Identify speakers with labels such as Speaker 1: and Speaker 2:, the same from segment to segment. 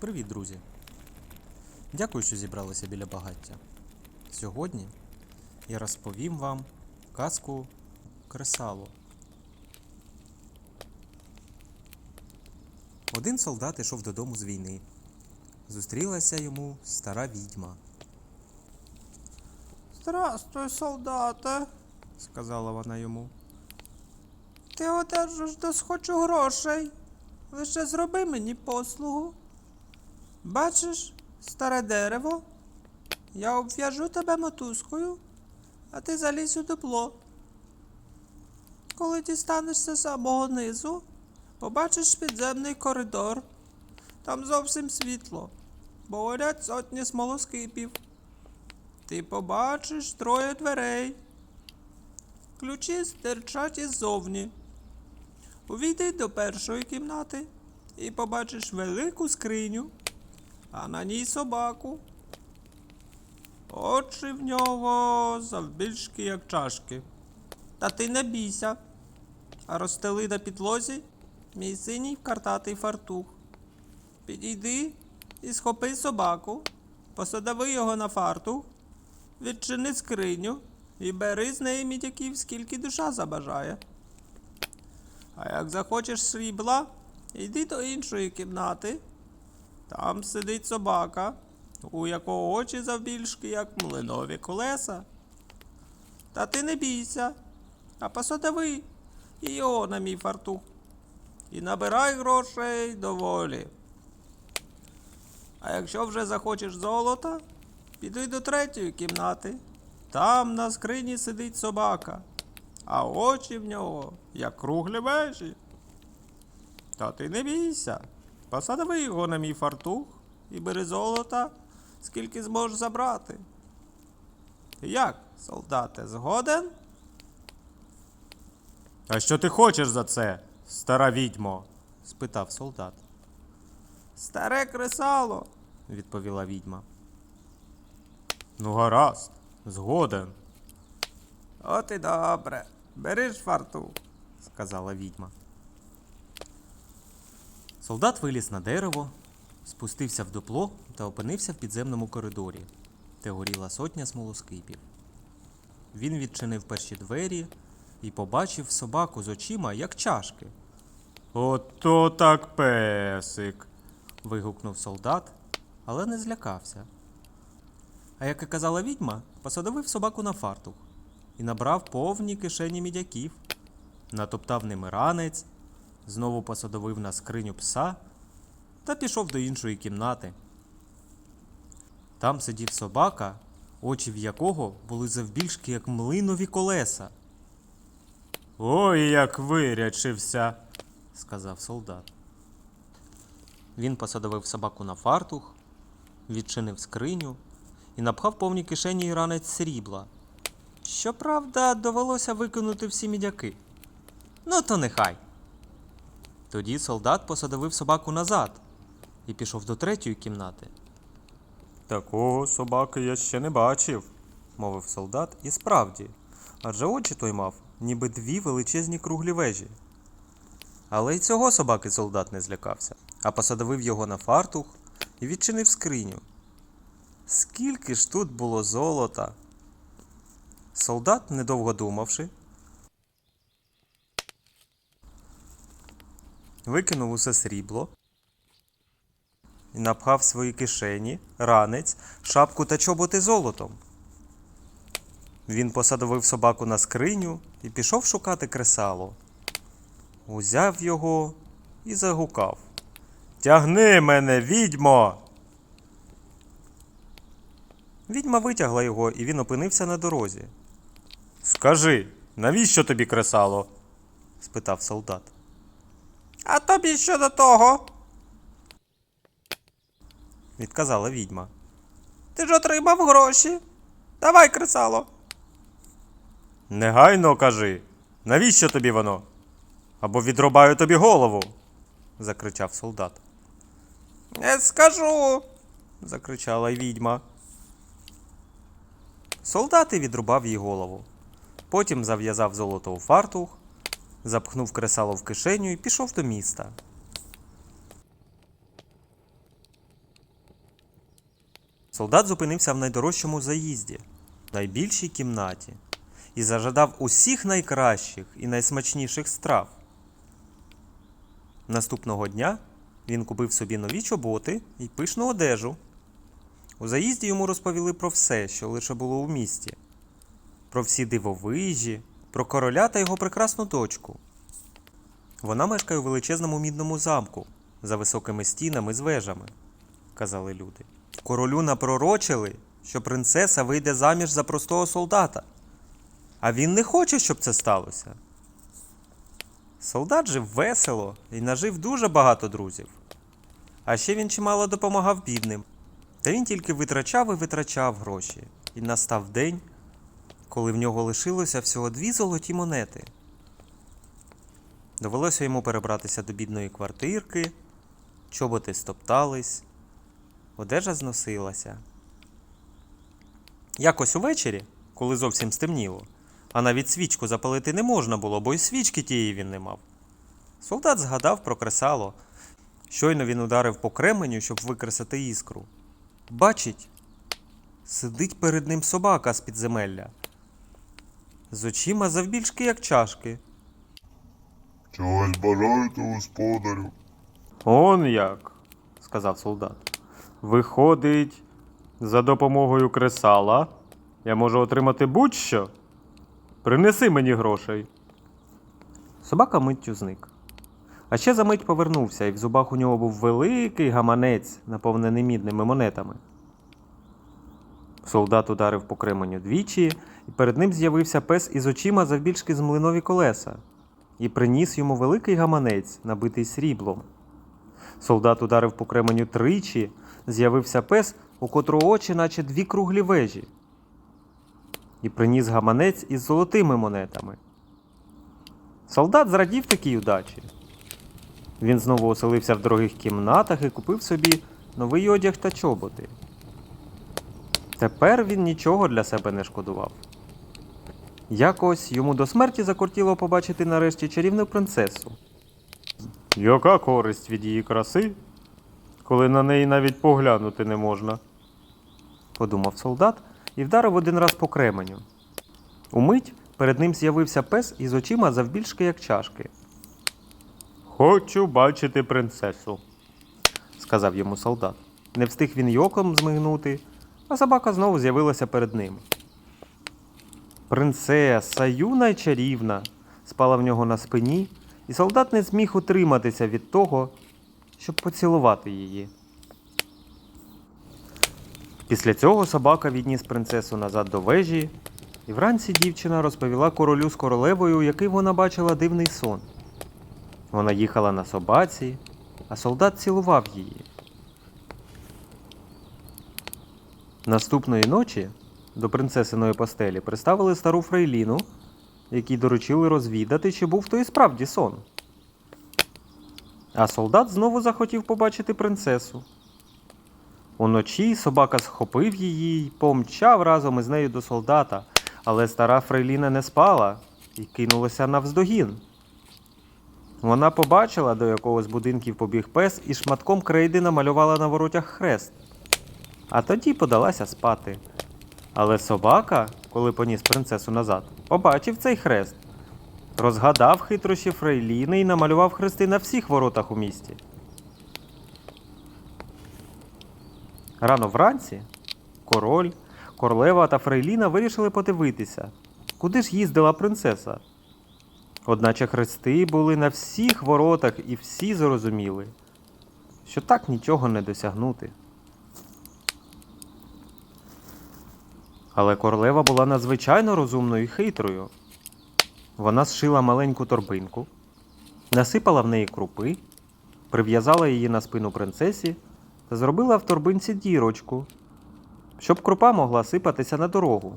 Speaker 1: Привіт, друзі! Дякую, що зібралися біля багаття. Сьогодні я розповім вам казку Кресало. Один солдат ішов додому з війни. Зустрілася йому стара відьма.
Speaker 2: Здравствуй, солдате,
Speaker 1: Сказала вона йому.
Speaker 2: ти одержиш досхочу грошей. Лише зроби мені послугу. Бачиш старе дерево? Я обв'яжу тебе мотузкою, а ти залізь у дупло. Коли дістанешся самого низу, побачиш підземний коридор. Там зовсім світло, бо горять сотні смолоскипів. Ти побачиш троє дверей. Ключі стирчать іззовні. Увійди до першої кімнати і побачиш велику скриню, а на ній собаку. Очі в нього завбільшки, як чашки. Та ти не бійся, а розстели на підлозі мій синій картатий фартух. Підійди і схопи собаку, посадави його на фартух, відчини скриню і бери з неї мідяків, скільки душа забажає. А як захочеш срібла, йди до іншої кімнати. Там сидить собака, у якого очі завбільшки, як млинові колеса. Та ти не бійся, а посадави і його на мій фартух. І набирай грошей доволі. А якщо вже захочеш золота, піди до третьої кімнати. Там на скрині сидить собака, а очі в нього, як круглі вежі. Та ти не бійся. Посадави його на мій фартух і бери золота, скільки зможеш забрати. Як, солдате, згоден?
Speaker 1: А що ти хочеш за це, стара відьмо? спитав солдат.
Speaker 2: Старе кресало.
Speaker 1: відповіла відьма. Ну, гаразд, згоден,
Speaker 2: От і добре. Бери ж фартух.
Speaker 1: сказала відьма. Солдат виліз на дерево, спустився в дупло та опинився в підземному коридорі, де горіла сотня смолоскипів. Він відчинив перші двері і побачив собаку з очима, як чашки. Ото так песик. вигукнув солдат, але не злякався. А як і казала відьма, посадовив собаку на фартух і набрав повні кишені мідяків, натоптав ними ранець, знову посадовив на скриню пса та пішов до іншої кімнати. Там сидів собака, очі в якого були завбільшки, як млинові колеса. Ой, як вирячився, сказав солдат. Він посадовив собаку на фартух, відчинив скриню і напхав повні кишені й ранець срібла. Щоправда, довелося викинути всі мідяки. Ну, то нехай. Тоді солдат посадовив собаку назад і пішов до третьої кімнати. Такого собаки я ще не бачив, мовив солдат, і справді, адже очі той мав, ніби дві величезні круглі вежі. Але й цього собаки солдат не злякався, а посадовив його на фартух і відчинив скриню. Скільки ж тут було золота? Солдат, недовго думавши, викинув усе срібло і напхав свої кишені, ранець, шапку та чоботи золотом. Він посадовив собаку на скриню і пішов шукати кресало. Узяв його і загукав. Тягни мене, відьмо! Відьма витягла його, і він опинився на дорозі. Скажи, навіщо тобі кресало? спитав солдат.
Speaker 2: А тобі що до того?
Speaker 1: Відказала відьма.
Speaker 2: Ти ж отримав гроші. Давай, кресало.
Speaker 1: Негайно кажи, навіщо тобі воно? Або відрубаю тобі голову. закричав солдат.
Speaker 2: Не скажу.
Speaker 1: закричала відьма. Солдат і відрубав їй голову. Потім зав'язав золото у фартух, запхнув кресало в кишеню і пішов до міста. Солдат зупинився в найдорожчому заїзді, найбільшій кімнаті, і зажадав усіх найкращих і найсмачніших страв. Наступного дня він купив собі нові чоботи і пишну одежу. У заїзді йому розповіли про все, що лише було у місті, про всі дивовижі, про короля та його прекрасну дочку. Вона мешкає у величезному мідному замку за високими стінами з вежами, казали люди. Королю напророчили, що принцеса вийде заміж за простого солдата. А він не хоче, щоб це сталося. Солдат жив весело і нажив дуже багато друзів. А ще він чимало допомагав бідним. Та він тільки витрачав і витрачав гроші. І настав день, коли в нього лишилося всього дві золоті монети. Довелося йому перебратися до бідної квартирки, чоботи стоптались, одежа зносилася. Якось увечері, коли зовсім стемніло, а навіть свічку запалити не можна було, бо й свічки тієї він не мав. Солдат згадав про кресало. Щойно він ударив по кременю, щоб викресати іскру. Бачить, сидить перед ним собака з підземелля. З очима завбільшки, як чашки.
Speaker 3: Чогось бажаєте, господарю?
Speaker 1: Он як, сказав солдат. Виходить, за допомогою кресала я можу отримати будь-що. Принеси мені грошей. Собака миттю зник. А ще за мить повернувся, і в зубах у нього був великий гаманець, наповнений мідними монетами. Солдат ударив по кременю двічі, і перед ним з'явився пес із очима завбільшки з млинові колеса, і приніс йому великий гаманець, набитий сріблом. Солдат ударив по кременю тричі, з'явився пес, у котрого очі, наче дві круглі вежі, і приніс гаманець із золотими монетами. Солдат зрадів такій удачі. Він знову оселився в дорогих кімнатах і купив собі новий одяг та чоботи. Тепер він нічого для себе не шкодував. Якось йому до смерті закортіло побачити нарешті чарівну принцесу. Яка користь від її краси, коли на неї навіть поглянути не можна? подумав солдат і вдарив один раз по кременю. Умить перед ним з'явився пес із очима завбільшки, як чашки. Хочу бачити принцесу, сказав йому солдат. Не встиг він й оком змигнути, а собака знову з'явилася перед ним. Принцеса, юна й чарівна, спала в нього на спині, і солдат не зміг утриматися від того, щоб поцілувати її. Після цього собака відніс принцесу назад до вежі, і вранці дівчина розповіла королю з королевою, який вона бачила дивний сон. Вона їхала на собаці, а солдат цілував її. Наступної ночі до принцесиної постелі приставили стару фрейліну, якій доручили розвідати, чи був то і справді сон. А солдат знову захотів побачити принцесу. Уночі собака схопив її й помчав разом із нею до солдата, але стара фрейліна не спала і кинулася навздогін. Вона побачила, до якого з будинків побіг пес і шматком крейди намалювала на воротях хрест. А тоді подалася спати. Але собака, коли поніс принцесу назад, побачив цей хрест, розгадав хитрощі Фрейліни і намалював хрести на всіх воротах у місті. Рано вранці король, королева та Фрейліна вирішили подивитися, куди ж їздила принцеса. Одначе хрести були на всіх воротах, і всі зрозуміли, що так нічого не досягнути. Але королева була надзвичайно розумною і хитрою. Вона зшила маленьку торбинку, насипала в неї крупи, прив'язала її на спину принцесі та зробила в торбинці дірочку, щоб крупа могла сипатися на дорогу.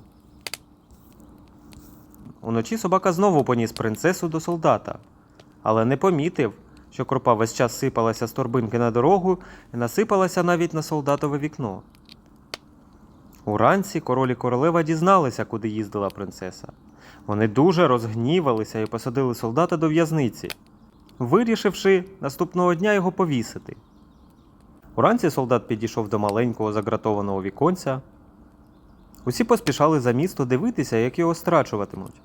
Speaker 1: Уночі собака знову поніс принцесу до солдата, але не помітив, що крупа весь час сипалася з торбинки на дорогу і насипалася навіть на солдатове вікно. Уранці король і королева дізналися, куди їздила принцеса. Вони дуже розгнівалися і посадили солдата до в'язниці, вирішивши наступного дня його повісити. Уранці солдат підійшов до маленького загратованого віконця. Усі поспішали за місто дивитися, як його страчуватимуть.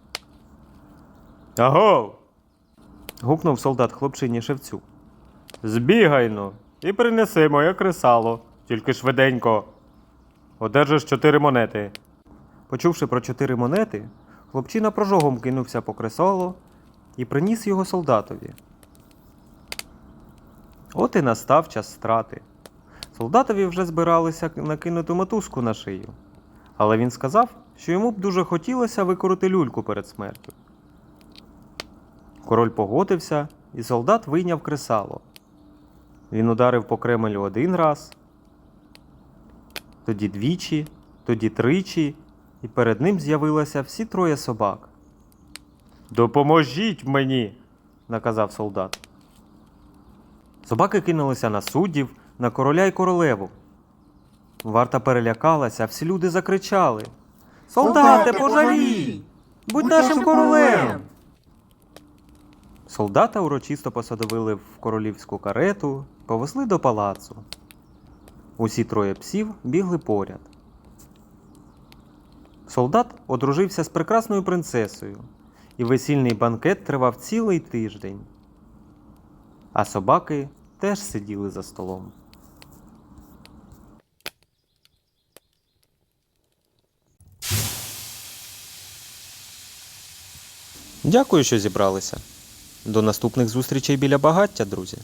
Speaker 1: Аго! гукнув солдат хлопчині шевцю. Збігайно і принеси моє кресало, тільки швиденько. Одержиш чотири монети. Почувши про чотири монети, хлопчина прожогом кинувся по кресало і приніс його солдатові. От і настав час страти. Солдатові вже збиралися накинути мотузку на шию, але він сказав, що йому б дуже хотілося викорити люльку перед смертю. Король погодився, і солдат вийняв кресало. Він ударив по кремелю один раз, тоді двічі, тоді тричі, і перед ним з'явилося всі троє собак. Допоможіть мені, наказав солдат. Собаки кинулися на суддів, на короля й королеву. Варта перелякалася, всі люди закричали: Солдате, пожалій! Будь нашим королем! Солдата урочисто посадовили в королівську карету, повезли до палацу. Усі троє псів бігли поряд. Солдат одружився з прекрасною принцесою, і весільний банкет тривав цілий тиждень. А собаки теж сиділи за столом. Дякую, що зібралися. До наступних зустрічей біля багаття, друзі.